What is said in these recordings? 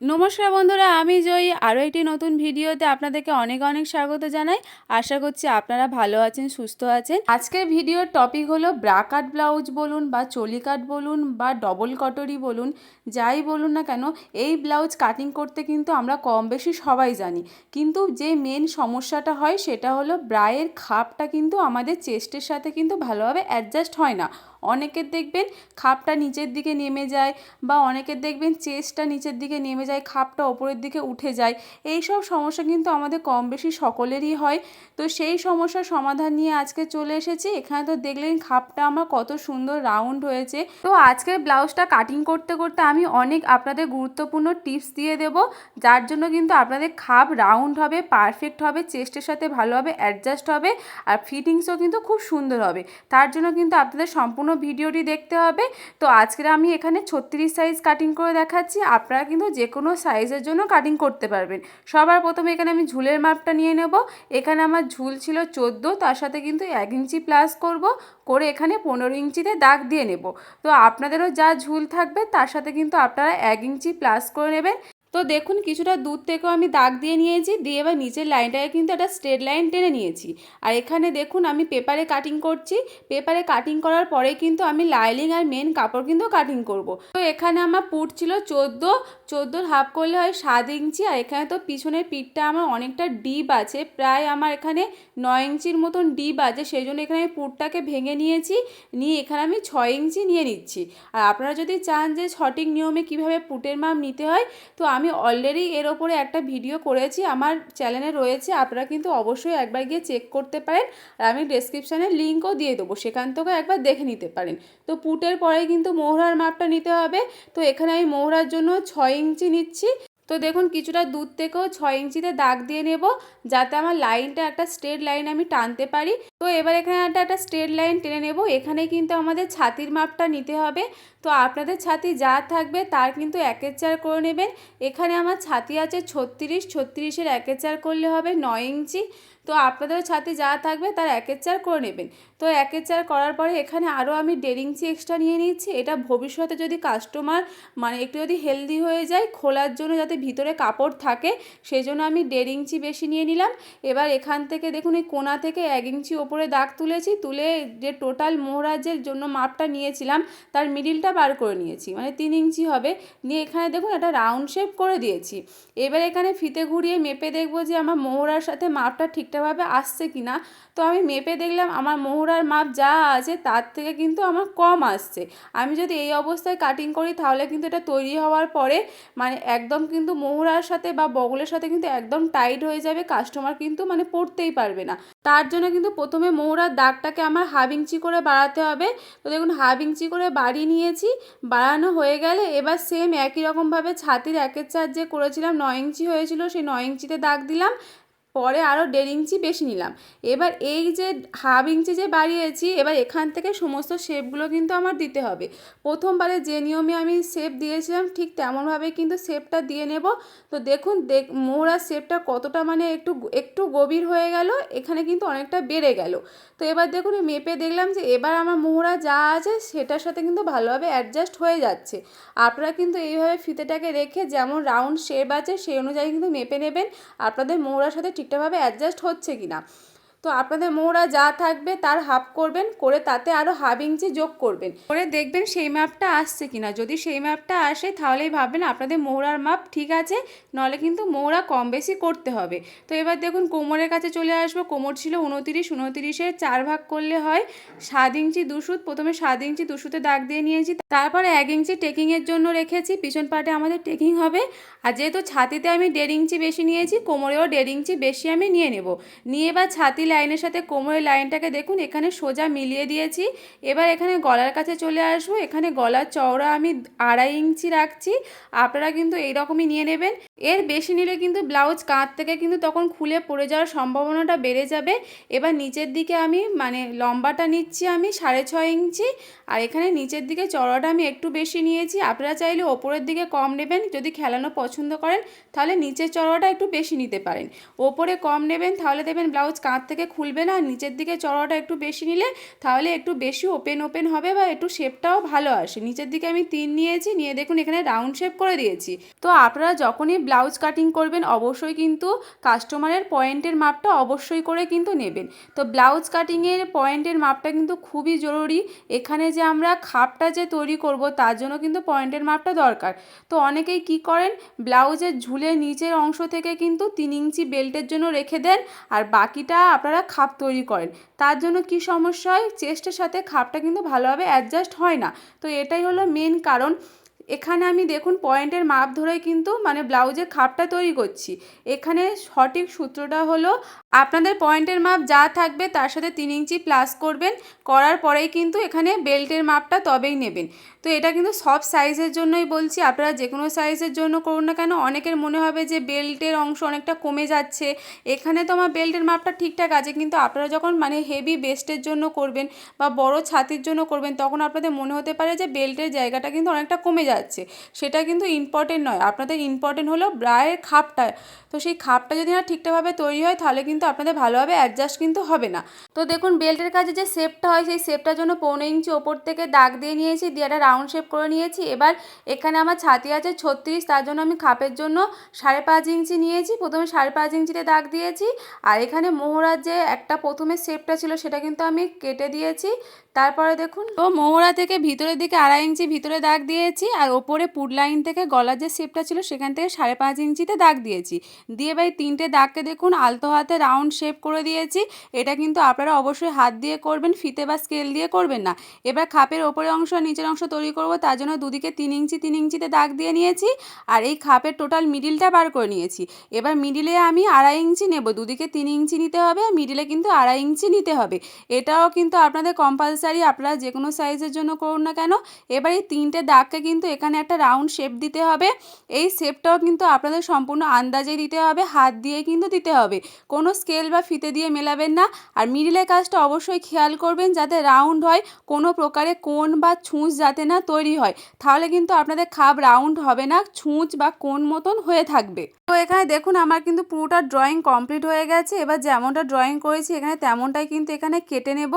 নমস্কার বন্ধুরা, আমি জয়ী। আরও একটি নতুন ভিডিওতে আপনাদেরকে অনেক অনেক স্বাগত জানাই। আশা করছি আপনারা ভালো আছেন, সুস্থ আছেন। আজকের ভিডিওর টপিক হলো ব্রাকাট ব্লাউজ বলুন বা চলি কাট বলুন বা ডবল কটরি বলুন, যাই বলুন না কেন, এই ব্লাউজ কাটিং করতে কিন্তু আমরা কম বেশি সবাই জানি। কিন্তু যে মেন সমস্যাটা হয়, সেটা হলো ব্রায়ের খাপটা কিন্তু আমাদের চেস্টের সাথে কিন্তু ভালোভাবে অ্যাডজাস্ট হয় না। অনেকের দেখবেন খাপটা নিচের দিকে নেমে যায় বা অনেকের দেখবেন চেস্টটা নিচের দিকে নেমে যায়, খাপটা ওপরের দিকে উঠে যায়। এই সব সমস্যা কিন্তু আমাদের কম বেশি সকলেরই হয়। তো সেই সমস্যার সমাধান নিয়ে আজকে চলে এসেছি। এখানে তো দেখলেন খাপটা আমার কত সুন্দর রাউন্ড হয়েছে। তো আজকে ব্লাউজটা কাটিং করতে করতে আমি অনেক আপনাদের গুরুত্বপূর্ণ টিপস দিয়ে দেব। যার জন্য কিন্তু আপনাদের খাপ রাউন্ড হবে পারফেক্ট হবে, চেস্টের সাথে ভালোভাবে অ্যাডজাস্ট হবে, আর ফিটিংসও কিন্তু খুব সুন্দর হবে। তার জন্য কিন্তু আপনাদের সম্পূর্ণ ভিডিওটি দেখতে হবে। তো আজকে আমি এখানে ছত্রিশ সাইজ কাটিং করে দেখাচ্ছি। আপনারা কিন্তু যে কোনো সাইজের জন্য কাটিং করতে পারবেন। সবার প্রথমে এখানে আমি ঝুলের মাপটা নিয়ে নেব। এখানে আমার ঝুল ছিল চোদ্দ, তার সাথে কিন্তু এক ইঞ্চি প্লাস করব। করে এখানে পনেরো ইঞ্চিতে দাগ দিয়ে নেব। তো আপনাদেরও যা ঝুল থাকবে, তার সাথে কিন্তু আপনারা এক ইঞ্চি প্লাস করে নেবেন। তো দেখুন, কিছুটা দূর থেকেও আমি দাগ দিয়ে নিয়েছি, দিয়ে এবার নিচের লাইনটাকে কিন্তু একটা স্ট্রেট লাইন টেনে নিয়েছি। আর এখানে দেখুন, আমি পেপারে কাটিং করছি। পেপারে কাটিং করার পরে কিন্তু আমি লাইলিং আর মেন কাপড় কিন্তু কাটিং করব। তো এখানে আমার পুট ছিল চোদ্দ, চোদ্দোর হাফ করলে হয় সাত ইঞ্চি। আর এখানে তো পিছনের পিঠটা আমার অনেকটা ডিপ আছে, প্রায় আমার এখানে নয় ইঞ্চির মতন ডিপ আছে। সেই জন্য এখানে আমি পুটটাকে ভেঙে নিয়েছি, নিয়ে এখানে আমি ছয় ইঞ্চি নিয়ে নিচ্ছি। আর আপনারা যদি চান যে সঠিক নিয়মে কীভাবে পুটের মাপ নিতে হয়, তো আমি অলরেডি এর ওপরে একটা ভিডিও করেছি, আমার চ্যানেলে রয়েছে, আপনারা কিন্তু অবশ্যই একবার গিয়ে চেক করতে পারেন। আর আমি ডেসক্রিপশানে লিঙ্কও দিয়ে দেবো, সেখান থেকেও একবার দেখে নিতে পারেন। তো পুটের পরে কিন্তু মোহরার মাপটা নিতে হবে। তো এখানে আমি মোহরার জন্য ছয় ইঞ্চি নিচ্ছি। তো দেখুন, কিছুটা দূর থেকেও ছয় ইঞ্চিতে দাগ দিয়ে নেব, যাতে আমার লাইনটা একটা স্ট্রেট লাইন আমি টানতে পারি। তো এবার এখানে একটা একটা স্ট্রেট লাইন টেনে নেব। এখানে কিন্তু আমাদের ছাতির মাপটা নিতে হবে। তো আপনাদের ছাতি যা থাকবে তার কিন্তু একের চার করে নেবেন। এখানে আমার ছাতি আছে ছত্রিশ, ছত্রিশের একের চার করলে হবে নয় ইঞ্চি। তো আপনাদের ছাতি যা থাকবে তার একের চার করে নেবেন। তো একের চার করার পরে এখানে আরও আমি দেড় ইঞ্চি এক্সট্রা নিয়ে নিচ্ছি। এটা ভবিষ্যতে যদি কাস্টমার মানে একটু যদি হেলদি হয়ে যায়, খোলার জন্য যাতে ভিতরে কাপড় থাকে সেই জন্য আমি দেড় ইঞ্চি বেশি নিয়ে নিলাম। এবার এখান থেকে দেখুন এই কোনা থেকে এক ইঞ্চি ওপরে দাগ তুলেছি। তুলে যে টোটাল মোহরাজের জন্য মাপটা নিয়েছিলাম, তার মিডিলটা বার করে নিয়েছি। মানে তিন ইঞ্চি হবে। নিয়ে এখানে দেখুন একটা রাউন্ড শেপ করে দিয়েছি। এবার এখানে ফিতে ঘুরিয়ে মেপে দেখব যে আমার মোহরার সাথে মাপটা ঠিকঠাকভাবে আসছে কি না তো আমি মেপে দেখলাম আমার মোহরার মাপ যা আছে তার থেকে কিন্তু আমার কম আসছে। আমি যদি এই অবস্থায় কাটিং করি তাহলে কিন্তু এটা তৈরি হওয়ার পরে মানে একদম কিন্তু মোহরার সাথে বা বগলের সাথে কিন্তু একদম টাইট হয়ে যাবে। কাস্টমার কিন্তু মানে পড়তেই পারবে না। তার জন্য কিন্তু প্রথমে মোহরার দাগটাকে আমার হাফ ইঞ্চি করে বাড়াতে হবে। তো দেখুন হাফ ইঞ্চি করে বাড়িয়ে নিয়েছি। বাড়ানো হয়ে গেলে এবার সেম একই রকমভাবে ছাতির একের চার যে করেছিলাম ন ইঞ্চি হয়েছিল, সেই ন ইঞ্চিতে দাগ দিলাম। পরে আরও দেড় ইঞ্চি বেশি নিলাম। এবার এই যে হাফ ইঞ্চি যে বাড়িয়েছি, এবার এখান থেকে সমস্ত শেপগুলো কিন্তু আমার দিতে হবে। প্রথমবারে যে নিয়মে আমি শেপ দিয়েছিলাম, ঠিক তেমনভাবে কিন্তু শেপটা দিয়ে নেব। তো দেখুন, দেখ, মোহরার শেপটা কতটা মানে একটু একটু গভীর হয়ে গেল, এখানে কিন্তু অনেকটা বেড়ে গেল। তো এবার দেখুন মেপে দেখলাম যে এবার আমার মোহরা যা আছে, সেটার সাথে কিন্তু ভালোভাবে অ্যাডজাস্ট হয়ে যাচ্ছে। আপনারা কিন্তু এইভাবে ফিতেটাকে রেখে যেমন রাউন্ড শেপ আছে, সেই অনুযায়ী কিন্তু মেপে নেবেন। আপনাদের মোহরার সাথে ঠিকঠাকভাবে অ্যাডজাস্ট হচ্ছে কি না তো আপনাদের মোহরা যা থাকবে তার হাফ করবেন, করে তাতে আরও হাফ ইঞ্চি যোগ করবেন। করে দেখবেন সেই মাপটা আসছে কিনা। যদি সেই মাপটা আসে, তাহলেই ভাববেন আপনাদের মোহরার মাপ ঠিক আছে, নলে কিন্তু মোহরা কম বেশি করতে হবে। তো এবার দেখুন, কোমরের কাছে চলে আসব। কোমর ছিল উনতিরিশ উনতিরিশের চার ভাগ করলে হয়। সাত ইঞ্চি দুশুত প্রথমে সাত ইঞ্চি দুশুতে দাগ দিয়ে নিয়েছি। তারপরে এক ইঞ্চি টেকিংয়ের জন্য রেখেছি। পিছন পাটে আমাদের টেকিং হবে। আর যেহেতু ছাতিতে আমি দেড় ইঞ্চি বেশি নিয়েছি, কোমরেও দেড় ইঞ্চি বেশি আমি নিয়ে নেব। নিয়ে এবার ছাতি লাইনের সাথে কোমরের লাইনটাকে দেখুন, এখানে সোজা মিলিয়ে দিয়েছি। এবার এখানে গলার কাছে চলে আসব। এখানে গলার চওড়া আমি আড়াই ইঞ্চি রাখছি। আপনারা কিন্তু এইরকমই নিয়ে নেবেন। এর বেশি নিলে কিন্তু ব্লাউজ কাঁধ থেকে কিন্তু তখন খুলে পড়ে যাওয়ার সম্ভাবনাটা বেড়ে যাবে। এবার নিচের দিকে আমি মানে লম্বাটা নিচ্ছি আমি সাড়ে ছয় ইঞ্চি, আর এখানে নিচের দিকে চড়াটা আমি একটু বেশি নিয়েছি। আপনারা চাইলে ওপরের দিকে কম নেবেন, যদি খেলানো পছন্দ করেন, তাহলে নিচের চড়াটা একটু বেশি নিতে পারেন। ওপরে কম নেবেন, তাহলে দেবেন ব্লাউজ কাঁধ থেকে খুলবে না নিচের দিকে চড়াটা একটু বেশি নিলে, তাহলে একটু বেশি ওপেন ওপেন হবে বা একটু শেপটাও ভালো আসে। নিচের দিকে আমি তিন নিয়েছি, নিয়ে দেখুন এখানে রাউন্ড শেপ করে দিয়েছি। তো আপনারা যখনই ব্লাউজ কাটিং করবেন, অবশ্যই কিন্তু কাস্টমারের পয়েন্টের মাপটা অবশ্যই করে কিন্তু নেবেন। তো ব্লাউজ কাটিংয়ের পয়েন্টের মাপটা কিন্তু খুবই জরুরি। এখানে যে আমরা খাপটা যে তৈরি করব, তার জন্য কিন্তু পয়েন্টের মাপটা দরকার। তো অনেকেই কি করেন, ব্লাউজের ঝুলের নিচের অংশ থেকে কিন্তু তিন ইঞ্চি বেল্টের জন্য রেখে দেন আর বাকিটা আপনারা খাপ তৈরি করেন। তার জন্য কি সমস্যা হয়? চেস্টের সাথে খাপটা কিন্তু ভালোভাবে অ্যাডজাস্ট হয় না। তো এটাই হলো মেন কারণ। এখানে আমি দেখুন পয়েন্টের মাপ ধরেই কিন্তু মানে ব্লাউজের খাপটা তৈরি করছি। এখানে সঠিক সূত্রটা হলো, আপনাদের পয়েন্টের মাপ যা থাকবে তার সাথে তিন ইঞ্চি প্লাস করবেন, করার পরেই কিন্তু এখানে বেল্টের মাপটা তবেই নেবেন। তো এটা কিন্তু সব সাইজের জন্যই বলছি, আপনারা যে কোনো সাইজের জন্য করুন না কেন, অনেকের মনে হবে যে বেল্টের অংশ অনেকটা কমে যাচ্ছে। এখানে তো আমার বেল্টের মাপটা ঠিকঠাক আছে, কিন্তু আপনারা যখন মানে হেভি বেস্টের জন্য করবেন বা বড় ছাতির জন্য করবেন, তখন আপনাদের মনে হতে পারে যে বেল্টের জায়গাটা কিন্তু অনেকটা কমে যাচ্ছে। সেটা কিন্তু ইম্পর্টেন্ট নয়। আপনাদের ইম্পর্টেন্ট হলো ব্রায়ের খাপটা। তো সেই খাপটা যদি না ঠিকঠাকভাবে তৈরি হয়, তাহলে কিন্তু আপনাদের ভালোভাবে অ্যাডজাস্ট কিন্তু হবে না। তো দেখুন বেল্টের কাছে যে শেপটা হয়, সেই শেপটার জন্য পৌনে ইঞ্চি ওপর থেকে দাগ দিয়ে নিয়েছি, দিয়ে একটা রাউন্ড শেপ করে নিয়েছি। এবার এখানে আমার ছাতি আছে ছত্রিশ, তার জন্য আমি খাপের জন্য সাড়ে পাঁচ ইঞ্চি নিয়েছি। প্রথমে সাড়ে পাঁচ ইঞ্চিতে দাগ দিয়েছি। আর এখানে মোহরার যে একটা প্রথমে শেপটা ছিল, সেটা কিন্তু আমি কেটে দিয়েছি। তারপরে দেখুন। তো মোহরা থেকে ভিতরের দিকে আড়াই ইঞ্চি ভিতরে দাগ দিয়েছি আর ওপরে পুড লাইন থেকে গলার যে শেপটা ছিল সেখান থেকে সাড়ে পাঁচ ইঞ্চিতে দাগ দিয়েছি। দিয়ে ভাই তিনটে দাগকে দেখুন আলতো হাতে রাউন্ড শেপ করে দিয়েছি। এটা কিন্তু আপনারা অবশ্যই হাত দিয়ে করবেন, ফিতে বা স্কেল দিয়ে করবেন না। এবার খাপের ওপরের অংশ নিচের অংশ তৈরি করব, তার জন্য দুদিকে তিন ইঞ্চি, তিন ইঞ্চিতে দাগ দিয়ে নিয়েছি আর এই খাপের টোটাল মিডিলটা বার করে নিয়েছি। এবার মিডিলে আমি আড়াই ইঞ্চি নেব, দুদিকে তিন ইঞ্চি নিতে হবে, মিডিলে কিন্তু আড়াই ইঞ্চি নিতে হবে। এটাও কিন্তু আপনাদের কম্পালসারি আপনারা যে কোনো সাইজের জন্য করুন না কেন। এবার এই তিনটে দাগকে কিন্তু এখানে একটা রাউন্ড শেপ দিতে হবে। এই শেপটাও কিন্তু আপনাদের সম্পূর্ণ আন্দাজে দিতে হবে, হাত দিয়ে কিন্তু দিতে হবে। কোনো স্কেল বা ফিতে দিয়ে মেলাবেন না। আর মিডিলের কাজটা অবশ্যই খেয়াল করবেন যাতে রাউন্ড হয়, কোনো প্রকারে কোন বা ছুঁচ যাতে না তৈরি হয়। তাহলে কিন্তু আপনাদের খাপ রাউন্ড হবে না, ছুঁচ বা কোন মতন হয়ে থাকবে। তো এখানে দেখুন আমার কিন্তু পুরোটা ড্রয়িং কমপ্লিট হয়ে গেছে। এবার যেমনটা ড্রয়িং করেছি এখানে তেমনটাই কিন্তু এখানে কেটে নেব।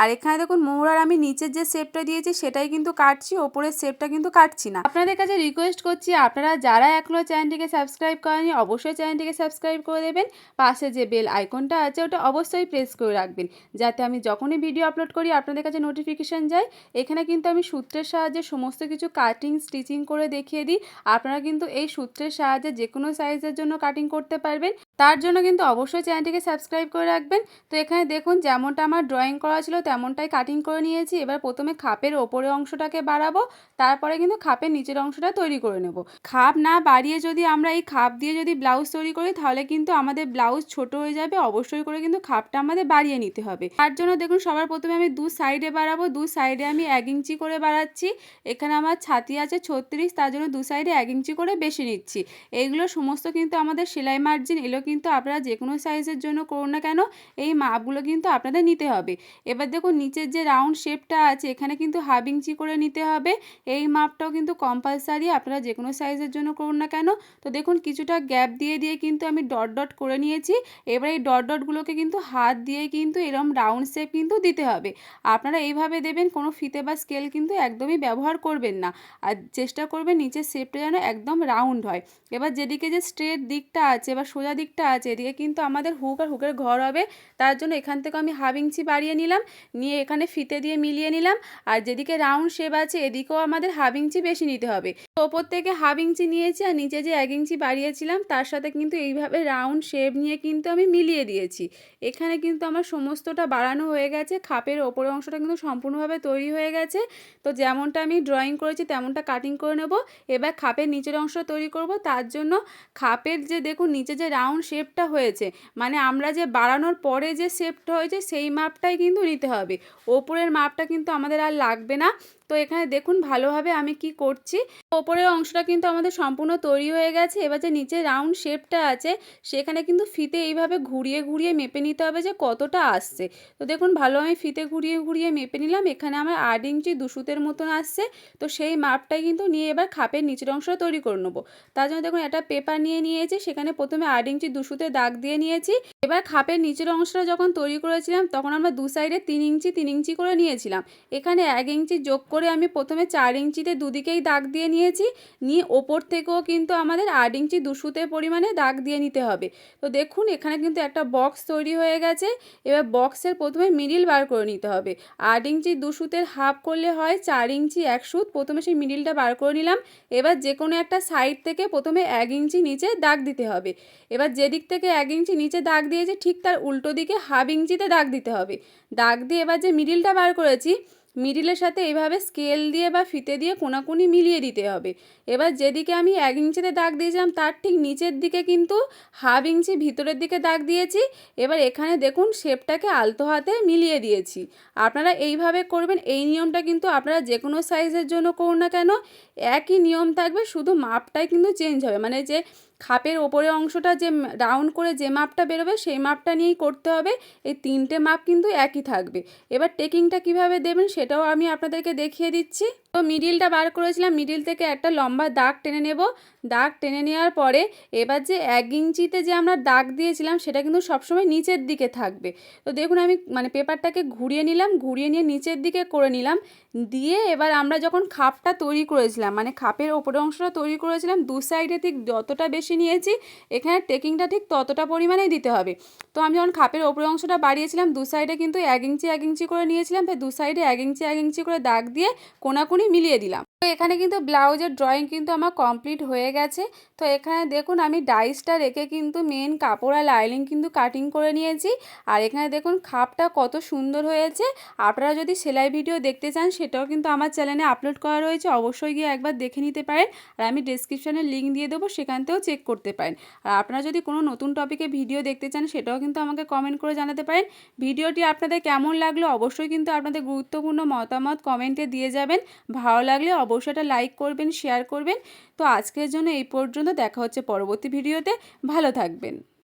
আর এখানে দেখুন মোহরার আমি নিচের যে শেপটা দিয়েছি সেটাই কিন্তু কাটছি, ওপরের শেপটা কিন্তু কাটছি না। আপনাদের কাছে রিকোয়েস্ট করছি, আপনারা যারা এখনও চ্যানেলটিকে সাবস্ক্রাইব করেনি অবশ্যই চ্যানেলটিকে সাবস্ক্রাইব করে দেবেন। পাশে যে বেল আইকনটা আছে, ওটা অবশ্যই প্রেস করে রাখবেন, যাতে আমি যখনই ভিডিও আপলোড করি, আপনাদের কাছে নোটিফিকেশান যায়। এখানে কিন্তু আমি সূত্রের সাহায্যে সমস্ত কিছু কাটিং স্টিচিং করে দেখিয়ে দিই। আপনারা কিন্তু এই সূত্রের সাহায্যে যে কোনো সাইজের জন্য কাটিং করতে পারবেন। তার জন্য কিন্তু অবশ্যই চ্যানেলটিকে সাবস্ক্রাইব করে রাখবেন। তো এখানে দেখুন, যেমনটা আমার ড্রয়িং করা ছিল, তেমনটাই কাটিং করে নিয়েছি। এবার প্রথমে খাপের ওপরের অংশটাকে বাড়াবো, তারপরে কিন্তু খাপের নিচের অংশটা তৈরি করে নেব। খাপ না বাড়িয়ে যদি আমরা এই খাপ দিয়ে যদি ব্লাউজ তৈরি করি, তাহলে কিন্তু আমাদের ব্লাউজ ছোট হয়ে যাবে। অবশ্যই করে কিন্তু খাপটা আমাদের বাড়িয়ে নিতে হবে। তার জন্য দেখুন, সবার প্রথমে আমি দু সাইডে বাড়াবো। দু সাইডে আমি এক ইঞ্চি করে বাড়াচ্ছি। এখানে আমার ছাতি আছে ছত্রিশ, তার জন্য দু সাইডে এক ইঞ্চি করে বেশি নিচ্ছি। এগুলো সমস্ত কিন্তু আমাদের সেলাই মার্জিন এগুলো কিন্তু আপনারা যে কোনো সাইজের জন্য করুন না কেন, এই মাপগুলো কিন্তু আপনাদের নিতে হবে। এবার দেখুন, নিচের যে রাউন্ড শেপটা আছে, এখানে কিন্তু হাফ ইঞ্চি করে নিতে হবে। এই মাপটাও কিন্তু কম্পালসারি আপনারা যে কোনো সাইজের জন্য করুন না কেন। তো দেখুন, কিছুটা গ্যাপ দিয়ে দিয়ে কিন্তু আমি ডট ডট করে নিয়েছি। এবার এই ডট ডটগুলোকে কিন্তু হাত দিয়ে কিন্তু এরকম রাউন্ড শেপ কিন্তু দিতে হবে। আপনারা এইভাবে দেবেন, কোনো ফিতে বা স্কেল কিন্তু একদমই ব্যবহার করবেন না। আর চেষ্টা করবেন নিচের শেপটা যেন একদম রাউন্ড হয়। এবার যেদিকে যে স্ট্রেট দিকটা আছে বা সোজা দিকটা আছে, এদিকে কিন্তু আমাদের হুক আর হুকের ঘর হবে। তার জন্য এখান থেকে আমি হাফ ইঞ্চি বাড়িয়ে নিলাম, নিয়ে এখানে ফিতে দিয়ে মিলিয়ে নিলাম। আর যেদিকে রাউন্ড শেপ আছে, এদিকেও আমাদের হাফ ইঞ্চি বেশি নিতে হবে। তো ওপর থেকে হাফ ইঞ্চি নিয়েছি আর নিচে যে এক ইঞ্চি বাড়িয়েছিলাম, তার সাথে কিন্তু এইভাবে রাউন্ড শেপ নিয়ে কিন্তু আমি মিলিয়ে দিয়েছি। এখানে কিন্তু আমার সমস্তটা বাড়ানো হয়ে গেছে, খাপের ওপরের অংশটা কিন্তু সম্পূর্ণভাবে তৈরি হয়ে গেছে। তো যেমনটা আমি ড্রয়িং করেছি, তেমনটা কাটিং করে নেব। এবার খাপের নিচের অংশ তৈরি করব। তার জন্য খাপের যে দেখুন, নিচে যে রাউন্ড শেপটা হয়েছে। মানে আমরা যে বাড়ানোর পরে যে শেপটা হয়েছে, সেই মাপটাই কিন্তু নিতে হবে। ওপরের মাপটা কিন্তু আমাদের আর লাগবে না। তো এখানে দেখুন ভালোভাবে আমি কি করছি। ওপরের অংশটা কিন্তু আমাদের সম্পূর্ণ তৈরি হয়ে গেছে। এবার যে নিচে রাউন্ড শেপটা আছে, সেখানে কিন্তু ফিতে এইভাবে ঘুরিয়ে ঘুরিয়ে মেপে নিতে হবে যে কতটা আসছে। তো দেখুন ভালো আমি ফিতে ঘুরিয়ে ঘুরিয়ে মেপে নিলাম। এখানে আমার আট ইঞ্চি দুশুতের মতন আসছে। তো সেই মাপটাই কিন্তু নিয়ে এবার খাপের নিচের অংশটা তৈরি করে নেব। তার জন্য দেখুন একটা পেপার নিয়ে নিয়েছি। সেখানে প্রথমে আট ইঞ্চি দুশুতে দাগ দিয়ে নিয়েছি। এবার খাপের নিচের অংশটা যখন তৈরি করেছিলাম, তখন আমরা দু সাইডে তিন ইঞ্চি তিন ইঞ্চি করে নিয়েছিলাম। এখানে এক ইঞ্চি যোগ করে আমি প্রথমে চার ইঞ্চিতে দুদিকেই দাগ দিয়ে নিয়েছি। নিয়ে ওপর থেকেও কিন্তু আমাদের আট ইঞ্চি দুশুতে পরিমাণে দাগ দিয়ে নিতে হবে। তো দেখুন, এখানে কিন্তু একটা বক্স তৈরি হয়ে গেছে। এবার বক্সের প্রথমে মিডিল বার করে নিতে হবে। আট ইঞ্চি দুশুতের হাফ করলে হয় চার ইঞ্চি এক সুত। প্রথমে সেই মিডিলটা বার করে নিলাম। এবার যে কোনো একটা সাইড থেকে প্রথমে এক ইঞ্চি নিচে দাগ দিতে হবে। এবার যেদিক থেকে এক ইঞ্চি নিচে দাগ দিয়েছে, ঠিক তার উল্টো দিকে হাফ ইঞ্চিতে দাগ দিতে হবে। দাগ দিয়ে এবার যে মিডিলটা বার করেছি মিডিলের সাথে এইভাবে স্কেল দিয়ে বা ফিতে দিয়ে কোনাকুনি মিলিয়ে দিতে হবে। এবার যেদিকে আমি এক ইঞ্চিতে দাগ দিয়েছিলাম, তার ঠিক নিচের দিকে কিন্তু হাফ ইঞ্চি ভিতরের দিকে দাগ দিয়েছি। এবার এখানে দেখুন শেপটাকে আলতো হাতে মিলিয়ে দিয়েছি। আপনারা এইভাবে করবেন, এই নিয়মটা কিন্তু আপনারা যে কোনো সাইজের জন্য করুন না কেন, একই নিয়ম থাকবে, শুধু মাপটাই কিন্তু চেঞ্জ হবে। মানে যে খাপের ওপরের অংশটা যে রাউন্ড করে যে মাপটা বেরোবে, সেই মাপটা নিয়েই করতে হবে। এই তিনটে মাপ কিন্তু একই থাকবে। এবার টেকিংটা কীভাবে দেবেন, সেটাও আমি আপনাদেরকে দেখিয়ে দিচ্ছি। তো মিডিলটা বার করেছিলাম। মিডিল থেকে একটা লম্বা দাগ টেনে নেব। দাগ টেনে নেওয়ার পরে এবার যে এক ইঞ্চিতে যে আমরা দাগ দিয়েছিলাম, সেটা কিন্তু সবসময় নিচের দিকে থাকবে। তো দেখুন আমি মানে পেপারটাকে ঘুরিয়ে নিলাম, ঘুরিয়ে নিয়ে নিচের দিকে করে নিলাম। দিয়ে এবার আমরা যখন খাপটা তৈরি করেছিলাম মানে খাপের ওপরের অংশটা তৈরি করেছিলাম, দু সাইডে ঠিক যতটা বেশি নিয়েছি, এখানে টেকিংটা ঠিক ততটা পরিমাণেই দিতে হবে। তো আমি যখন খাপের ওপরের অংশটা বাড়িয়েছিলাম, দু সাইডে কিন্তু এক ইঞ্চি এক ইঞ্চি করে নিয়েছিলাম। তাই দু সাইডে এক ইঞ্চি এক ইঞ্চি করে দাগ দিয়ে কোনাকুনি মিলিয়ে দিলাম। তো এখানে কিন্তু ব্লাউজের ড্রয়িং কিন্তু আমার কমপ্লিট হয়ে গেছে। তো এখানে দেখুন আমি ডাইসটা রেখে কিন্তু মেন কাপড় আর লাইলিং কিন্তু কাটিং করে নিয়েছি। আর এখানে দেখুন খাপটা কত সুন্দর হয়েছে। আপনারা যদি সেলাই ভিডিও দেখতে চান, সেটাও কিন্তু আমার চ্যানেলে আপলোড করা রয়েছে। অবশ্যই গিয়ে একবার দেখে নিতে পারেন। আর আমি ডিসক্রিপশানে লিঙ্ক দিয়ে দেবো, সেখান থেকেও চেক করতে পারেন। আর আপনারা যদি কোনো নতুন টপিকে ভিডিও দেখতে চান, সেটাও কিন্তু আমাকে কমেন্ট করে জানাতে পারেন। ভিডিওটি আপনাদের কেমন লাগল, অবশ্যই কিন্তু আপনাদের গুরুত্বপূর্ণ মতামত কমেন্টে দিয়ে যাবেন। ভালো লাগলে অবশ্যই এটা লাইক করবেন শেয়ার করবেন। তো আজকের জন্য এই পর্যন্ত, দেখা হচ্ছে পরবর্তী ভিডিওতে ভালো থাকবেন।